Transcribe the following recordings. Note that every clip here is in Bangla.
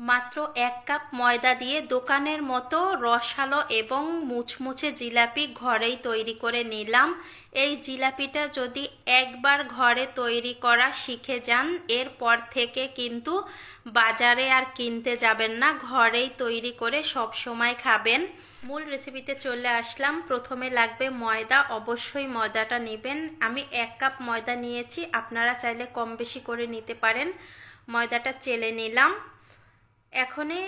মাত্র এক কাপ ময়দা দিয়ে দোকানের মতো রসালো এবং মুচমুচে জিলাপি ঘরেই তৈরি করে নিলাম। এই জিলাপিটা যদি একবার ঘরে তৈরি করা শিখে যান, এরপর থেকে কিন্তু বাজারে আর কিনতে যাবেন না, ঘরেই তৈরি করে সব সময় খাবেন। মূল রেসিপিতে চলে আসলাম। প্রথমে লাগবে ময়দা। অবশ্যই ময়দাটা নেবেন। আমি এক কাপ ময়দা নিয়েছি। আপনারা চাইলে কম বেশি করে নিতে পারেন। ময়দাটা চেলে নিলাম। এখনে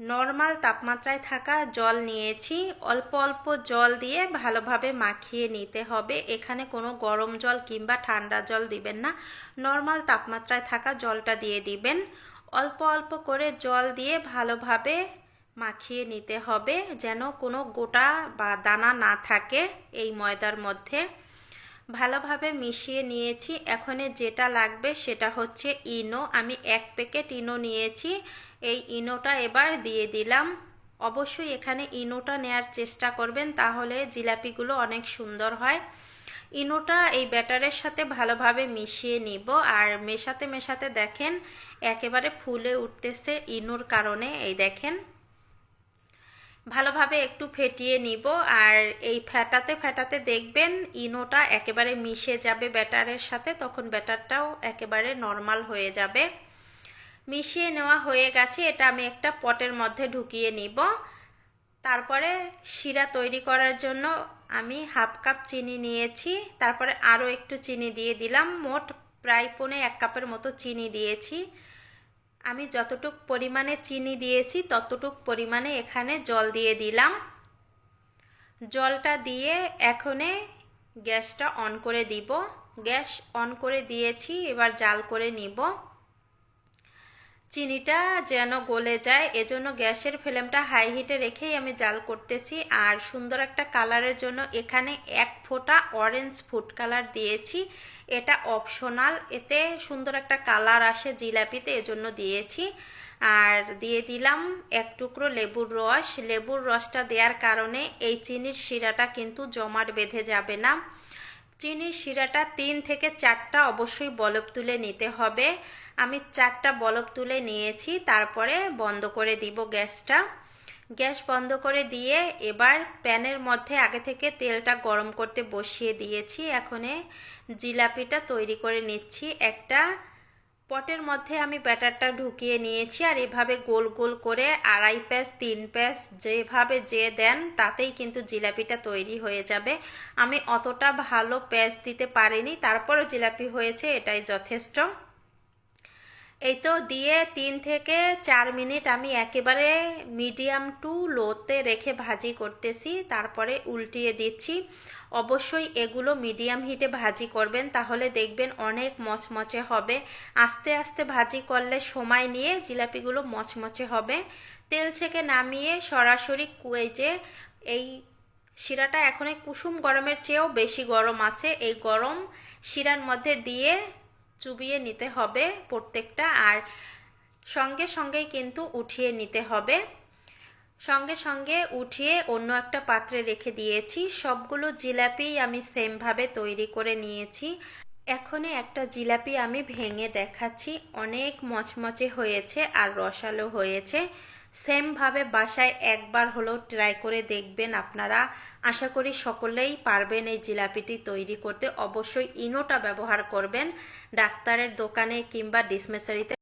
নর্মাল তাপমাত্রায় থাকা জল নিয়েছি। অল্প অল্প জল দিয়ে ভালোভাবে মাখিয়ে নিতে হবে। এখানে কোনো গরম জল কিংবা ঠান্ডা জল দিবেন না। নর্মাল তাপমাত্রায় থাকা জলটা দিয়ে দিবেন। অল্প অল্প করে জল দিয়ে ভালোভাবে মাখিয়ে নিতে হবে যেন কোনো গোটা বা দানা না থাকে এই ময়দার মধ্যে। ভালোভাবে মিশিয়ে নিয়েছি। এখানে যেটা লাগবে সেটা হচ্ছে ইনো। আমি এক প্যাকেট ইনো নিয়েছি। এই ইনোটা এবার দিয়ে দিলাম। অবশ্যই এখানে ইনোটা নেয়ার চেষ্টা করবেন, তাহলে জিলাপিগুলো অনেক সুন্দর হয়। ইনোটা এই ব্যাটারের সাথে ভালোভাবে মিশিয়ে নিব। আর মেশাতে মেশাতে দেখেন, একেবারে ফুলে উঠতেছে ইনোর কারণে। এই দেখেন ভালোভাবে একটু ফেটিয়ে নিব আর এই ফেটাতে ফেটাতে দেখবেন ইনোটা একেবারে মিশে যাবে ব্যাটারের সাথে, তখন ব্যাটারটাও একেবারে নর্মাল হয়ে যাবে। মিশিয়ে নেওয়া হয়ে গেছে, এটা আমি একটা পটের মধ্যে ঢুকিয়ে নিব। তারপরে শিরা তৈরি করার জন্য আমি হাফ কাপ চিনি নিয়েছি, তারপরে আরও একটু চিনি দিয়ে দিলাম। মোট প্রায় পৌনে এক কাপের মতো চিনি দিয়েছি। আমি যতটুক পরিমাণে চিনি দিয়েছি, ততটুক পরিমাণে এখানে জল দিয়ে দিলাম। জলটা দিয়ে এখনে গ্যাসটা অন করে দিব। গ্যাস অন করে দিয়েছি, এবার জাল করে নিব। চিনিটা যেন গলে যায়, এজন্য গ্যাসের ফ্লেমটা হাই হিটে রেখেই আমি জাল করতেছি। আর সুন্দর একটা কালারের জন্য এখানে এক ফোঁটা অরেঞ্জ ফুড কালার দিয়েছি। এটা অপশনাল এতে সুন্দর একটা কালার আসে জিলাপিতে, এজন্য দিয়েছি। আর দিয়ে দিলাম এক টুকরো লেবুর রস। লেবুর রসটা দেওয়ার কারণে এই চিনির শিরাটা কিন্তু জমাট বেঁধে যাবে না। চিনির শিরাটা তিন থেকে চারটা অবশ্যই বলব তুলে নিতে হবে। আমি চারটা বলব তুলে নিয়েছি, তারপরে বন্ধ করে দিব গ্যাসটা। গ্যাস বন্ধ করে দিয়ে এবার প্যানের মধ্যে আগে থেকে তেলটা গরম করতে বসিয়ে দিয়েছি। এখনে জিলাপিটা তৈরি করে নিচ্ছি। একটা পটের মধ্যে আমি ব্যাটারটা ঢুকিয়ে নিয়েছি আর এভাবে গোল গোল করে আড়াই প্যাস তিন প্যাস যেভাবে যে দেন তাতেই কিন্তু জিলাপিটা তৈরি হয়ে যাবে। আমি অতটা ভালো প্যাস দিতে পারিনি, তারপরও জিলাপি হয়েছে, এটাই যথেষ্ট। এই তো দিয়ে তিন থেকে চার মিনিট আমি একেবারে মিডিয়াম টু লোতে রেখে ভাজি করতেছি, তারপরে উল্টিয়ে দিচ্ছি। অবশ্যই এগুলো মিডিয়াম হিটে ভাজি করবেন, তাহলে দেখবেন অনেক মচমচে হবে। আস্তে আস্তে ভাজি করলে সময় নিয়ে জিলাপিগুলো মচমচে হবে। তেল থেকে নামিয়ে সরাসরি কুয়েজে এই শিরাটা এখন কুসুম গরমের চেয়েও বেশি গরম আছে, এই গরম শিরার মধ্যে দিয়ে চুবিয়ে নিতে হবে প্রত্যেকটা আর সঙ্গে সঙ্গেই কিন্তু উঠিয়ে নিতে হবে। সঙ্গে সঙ্গে উঠিয়ে অন্য একটা পাত্রে রেখে দিয়েছি। সবগুলো জিলাপি আমি সেমভাবে তৈরি করে নিয়েছি। এখনই একটা জিলাপি আমি ভেঙে দেখাচ্ছি। অনেক মচমচে হয়েছে আর রসালো হয়েছে। সেমভাবে বাসায় একবার হলেও ট্রাই করে দেখবেন আপনারা। আশা করি সকলেই পারবেন এই জিলাপিটি তৈরি করতে। অবশ্যই ইনোটা ব্যবহার করবেন। ডাক্তারের দোকানে কিংবা ডিসমেসারিতে